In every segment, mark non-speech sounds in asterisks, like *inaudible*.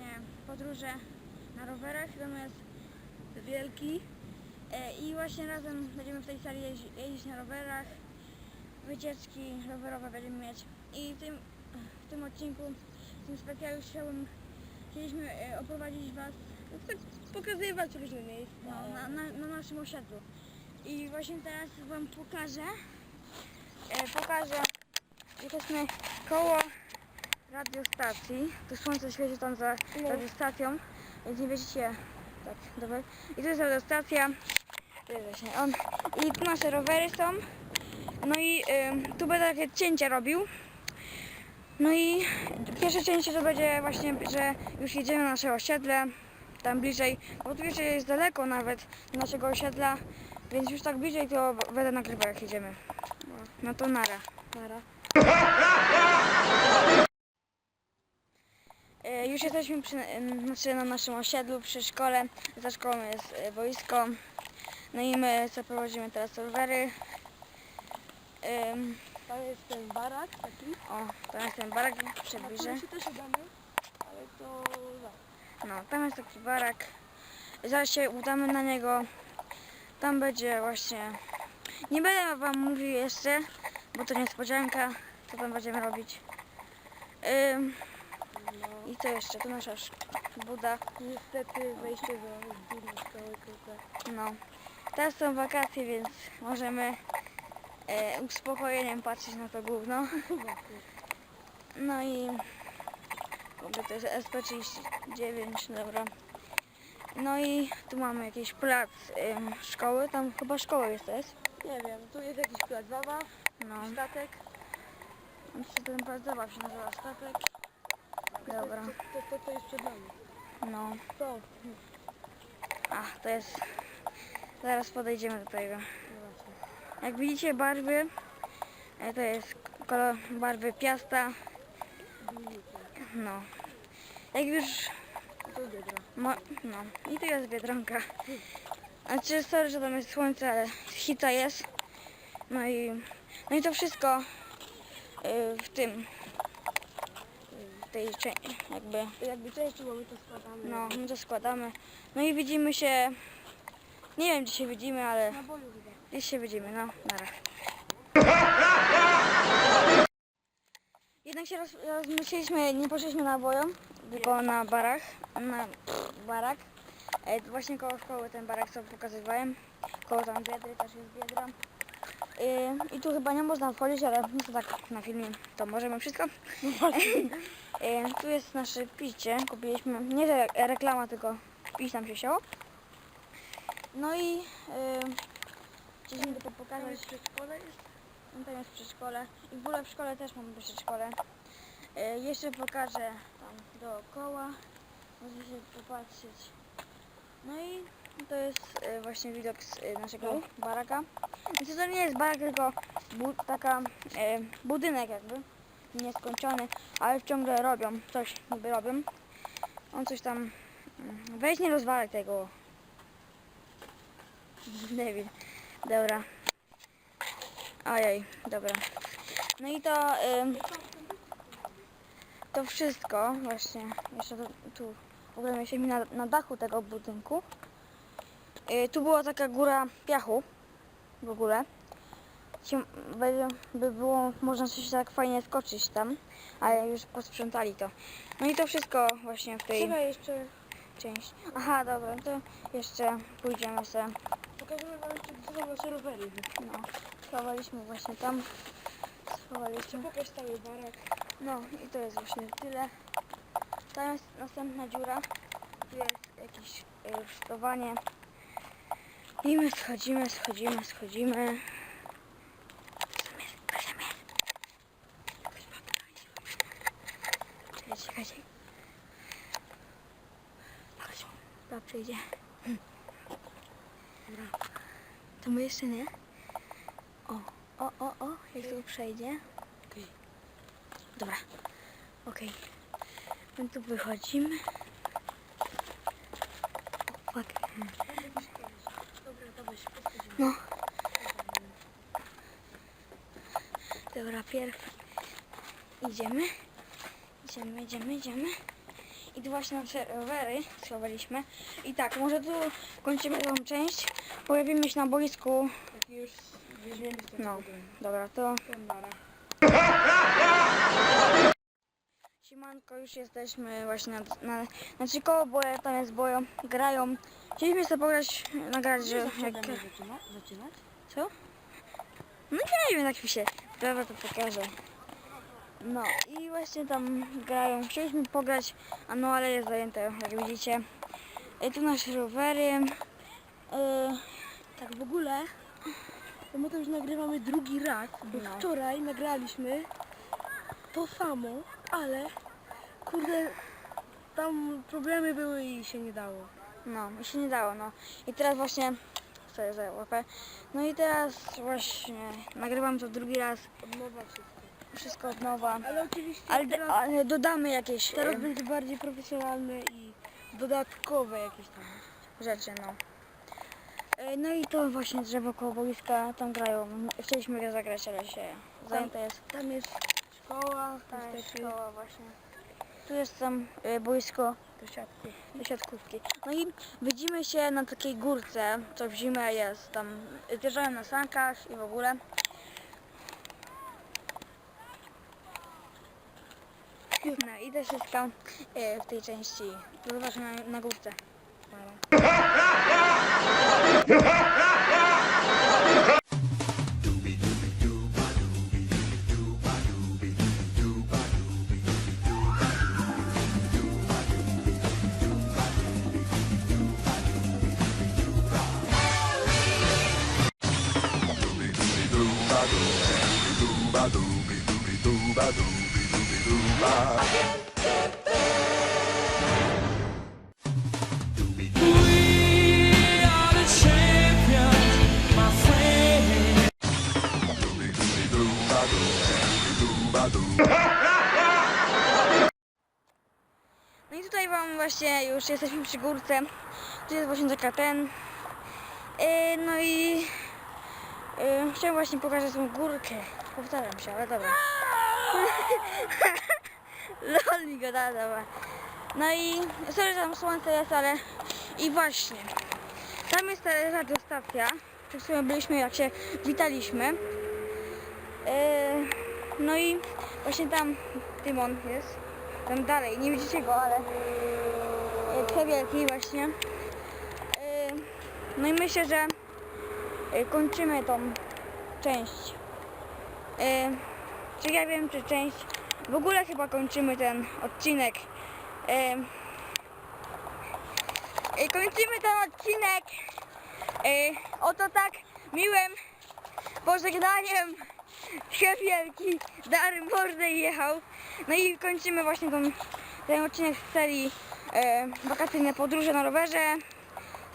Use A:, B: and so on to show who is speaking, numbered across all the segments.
A: właśnie podróże na rowerach. Dom jest wielki e, i właśnie razem będziemy w tej jeździ- jeździć na rowerach. Wycieczki rowerowe będziemy mieć i w tym, w tym odcinku, w tym specjalu chciałbym, chcieliśmy e, oprowadzić Was, no, tak pokazywać różne miejsca no, na, na, na naszym osiedlu. I właśnie teraz Wam pokażę, e, pokażę, jesteśmy koło radiostacji. Tu słońce świeci tam za radiostacją, więc nie widzicie. Tak, dobra. I tu jest radiostacja. Tu jest właśnie on. I tu nasze rowery są. No i tu będę takie cięcia robił. No i pierwsze cięcie to będzie właśnie, że już jedziemy na nasze osiedle, tam bliżej, bo tu jeszcze jest daleko nawet naszego osiedla, więc już tak bliżej to będę nagrywał jak jedziemy. No to nara. Nara. E, Już jesteśmy przy, znaczy na naszym osiedlu, przy szkole. Za szkołą jest e, boisko. No i my zaprowadzimy teraz rowery.
B: Tam jest ten barak taki.
A: O, tam jest ten barak,
B: Na
A: przybliżę.
B: się też udamy, ale to.
A: No, tam jest taki barak. Zaraz się udamy na niego. Tam będzie właśnie... Nie będę wam mówił jeszcze, bo to niespodzianka, co tam będziemy robić. Ym,
B: No.
A: I co jeszcze? Tu nasza sz- buda.
B: Niestety wejście do górnej szkoły tylko.
A: No. Teraz są wakacje, więc możemy e, uspokojeniem patrzeć na to gówno. *laughs* No i w ogóle to jest SP39, dobra. No i tu mamy jakiś plac em, szkoły, tam chyba szkoła jest, to jest.
B: Nie wiem, tu jest jakiś plac zabaw,
A: No,
B: statek.
A: on się ten plac zabaw się nazywa statek. Dobra,
B: To, to, to, jest przed nami.
A: no.
B: To.
A: A, to jest... Zaraz podejdziemy do tego. Jak widzicie barwy, e, to jest kolor barwy piasta. No. Jak już. Mo, no i tu jest Biedronka. Znaczy, sorry, że tam jest słońce, ale hita jest. No i, no i to wszystko y, w tym, tej części, jakby,
B: Jakby części, bo my to składamy.
A: no, my to składamy. No i widzimy się, nie wiem gdzie się widzimy, ale
B: Na boju chyba.
A: gdzieś się widzimy, no, nara. Jednak się roz, rozmyśliliśmy, nie poszliśmy na boją, tylko na barach, na barak. E, właśnie koło szkoły ten barak co pokazywałem. Koło tam Biedry też jest Biedra. E, I tu chyba nie można wchodzić, ale no to tak na filmie to możemy wszystko. E, *laughs* tu jest nasze picie, kupiliśmy, nie że reklama, tylko pić nam się chciało. No i e, chcieliśmy to
B: Tam
A: pokazać.
B: jest przedszkole jest.
A: No tam jest przedszkole. I w ogóle w szkole też mamy przedszkole. Jeszcze pokażę tam dookoła. Można się popatrzeć. No i to jest e, właśnie widok z e, naszego
B: No.
A: baraka. Znaczy to nie jest barak, tylko bu taka e, budynek jakby. Nieskończony, ale ciągle robią. Coś niby robią. On coś tam... mm, Weź nie rozwalaj tego. *laughs* David. Dobra. Ojej, dobra. No i to, ym, to wszystko właśnie, jeszcze tu, tu ogóle mieliśmy na, na dachu tego budynku. Y, tu była taka góra piachu w ogóle. By, by było można coś tak fajnie skoczyć tam, ale już posprzątali to. No i to wszystko właśnie w tej
B: Trzeba jeszcze,
A: części. Aha, dobra, to jeszcze pójdziemy sobie.
B: pokażemy wam jeszcze gdzie są nasze rowery.
A: No, schowaliśmy właśnie tam. Schowaliśmy.
B: Pokaż cały barak.
A: No i to jest właśnie tyle. Tam jest następna dziura. Tu jest jakieś y. I my schodzimy, schodzimy, schodzimy. Czekajcie, czekajcie. Ta przyjdzie. Dobra. To my jeszcze nie? O, o, o, o, jak tu przejdzie.
B: Okej.
A: Dobra, okej. My tu wychodzimy. O, fuck.
B: Dobra, dawaj się podchodzimy.
A: No. Dobra, pierw idziemy. Idziemy, idziemy, idziemy. I tu właśnie nasze rowery schowaliśmy. I tak, może tu kończymy tą część. Pojawimy się na boisku.
B: Jak już weźmiemy
A: No, dobra, to Siemanko, już jesteśmy właśnie na, na, znaczy koło boja, tam jest bojo, grają. Chcieliśmy sobie pograć, nagrać, że jak,
B: zaczynać?
A: Co? No nie wiem, jak mi się prawa to pokaże. No i właśnie tam grają, chcieliśmy pograć, a no ale jest zajęte, jak widzicie. I tu nasze rowery. Yy,
B: Tak w ogóle, to my to już nagrywamy drugi raz, bo
A: No.
B: wczoraj nagraliśmy to samo, ale kurde, tam problemy były i się nie dało.
A: no, mi się nie dało, no. I teraz właśnie, sobie za łapę. No i teraz właśnie nagrywam to drugi raz,
B: Od nowa wszystko.
A: wszystko od nowa.
B: Ale oczywiście
A: Ale,
B: teraz,
A: ale dodamy jakieś
B: teraz będzie bardziej profesjonalne i dodatkowe jakieś tam.
A: rzeczy, no. E, No i to właśnie drzewo koło boiska, tam grają. Chcieliśmy go zagrać, ale się zajęte jest.
B: Tam jest szkoła,
A: Tak,
B: niestety,
A: szkoła właśnie. Tu jest tam e, boisko
B: do siatki.
A: do siatkówki. No i widzimy się na takiej górce, co w zimę jest. Tam zjeżdżają na sankach i w ogóle. No i to wszystko e, w tej części. Zobaczenia na, na górce. *laughs*
C: Are the champions, my friend.
A: No i tutaj wam właśnie już jesteśmy przy górce. Tu jest właśnie ten. E, no i e, chciałem właśnie pokazać tą górkę. Powtarzam się, ale dobra. *laughs* Lol mi go da, dobra. No i sorry, że tam słońce jest, ale i właśnie. Tam jest ta radiostacja. W sumie byliśmy jak się witaliśmy. E, no i właśnie tam Tymon jest. Tam dalej, nie widzicie go, ale e, przewielki właśnie. E, No i myślę, że kończymy tą część. E, Czy ja wiem, czy część. W ogóle chyba kończymy ten odcinek. E, e, Kończymy ten odcinek. Oto tak miłym pożegnaniem się wielki dar mordę jechał. No i kończymy właśnie ten, ten odcinek z serii e, wakacyjne podróże na rowerze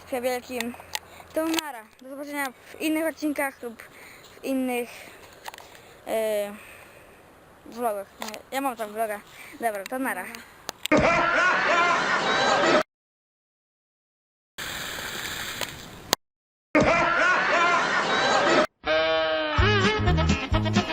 A: z Przewielkim. To nara. Do zobaczenia w innych odcinkach lub w innych Yy, vlogach. Ja mam tam vloga. Dobra, to nara. Thank *laughs*